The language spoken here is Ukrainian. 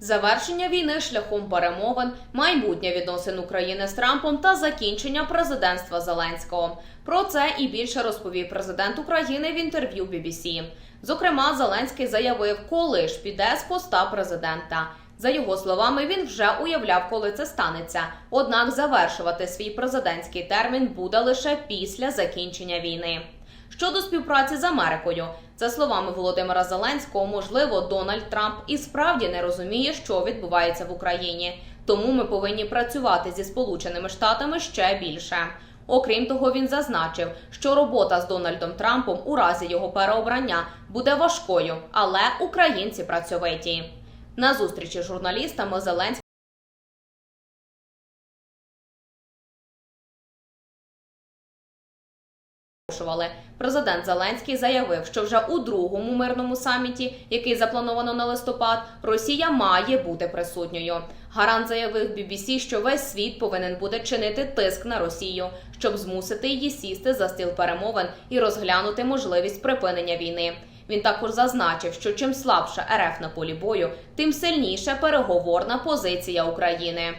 Завершення війни шляхом перемовин, майбутнє відносин України з Трампом та закінчення президентства Зеленського. Про це і більше розповів президент України в інтерв'ю BBC. Зокрема, Зеленський заявив, коли ж піде з поста президента. За його словами, він вже уявляв, коли це станеться. Однак завершувати свій президентський термін буде лише після закінчення війни. Щодо співпраці з Америкою, за словами Володимира Зеленського, можливо, Дональд Трамп і справді не розуміє, що відбувається в Україні. Тому ми повинні працювати зі Сполученими Штатами ще більше. Окрім того, він зазначив, що робота з Дональдом Трампом у разі його переобрання буде важкою, але українці працьовиті. На зустрічі з журналістами Зеленський Президент Зеленський заявив, що вже у другому мирному саміті, який заплановано на листопад, Росія має бути присутньою. Гарант заявив BBC, що весь світ повинен буде чинити тиск на Росію, щоб змусити її сісти за стіл перемовин і розглянути можливість припинення війни. Він також зазначив, що чим слабша РФ на полі бою, тим сильніша переговорна позиція України.